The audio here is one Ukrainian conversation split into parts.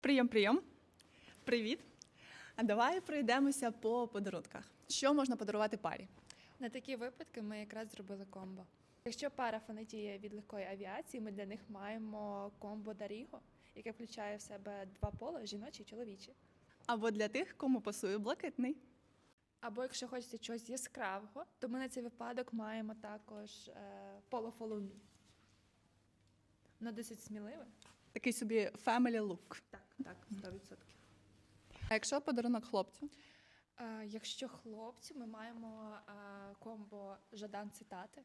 Прийом, прийом. Привіт. А давай пройдемося по подарунках. Що можна подарувати парі? На такі випадки ми якраз зробили комбо. Якщо пара фанатіє від легкої авіації, ми для них маємо комбо Даріго, яке включає в себе два пола жіночі і чоловічі. Або для тих, кому пасує блакитний. Або якщо хочете чогось яскравого, то ми на цей випадок маємо також е, поло Follow Me. Воно досить сміливе. Такий собі family look. Так, так, 100%. А якщо подарунок хлопцю? Е, якщо хлопцю, ми маємо е, комбо Жадан цитати.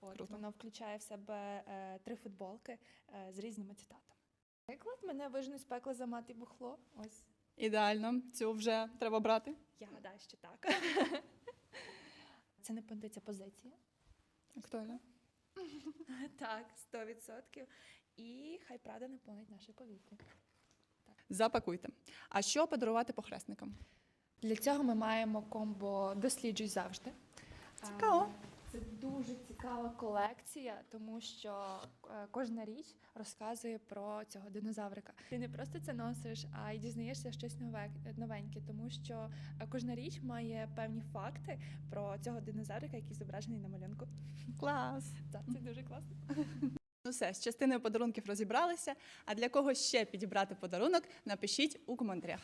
От, Круто. воно включає в себе е, три футболки е, з різними цитатами. Приклад, мене виженуть з пекла за мати бухло. Ось Ідеально, цю вже треба брати. я гадаю, що так. Це не понтиться позиція. Актуально. Так, 100%. І хай правда не понить наше повітря. Запакуйте. А що подарувати похресникам? Для цього ми маємо комбо Досліджуй завжди. Цікаво. Е, Це дуже цікава колекція, тому що е, кожна річ розказує про цього динозаврика. Ти не просто це носиш, а й дізнаєшся щось нове, новеньке, тому що е, кожна річ має певні факти про цього динозаврика, який зображений на малюнку. Клас. Так, це дуже класно. Ну все, з частиною подарунків розібралися. А для кого ще підібрати подарунок, напишіть у коментарях.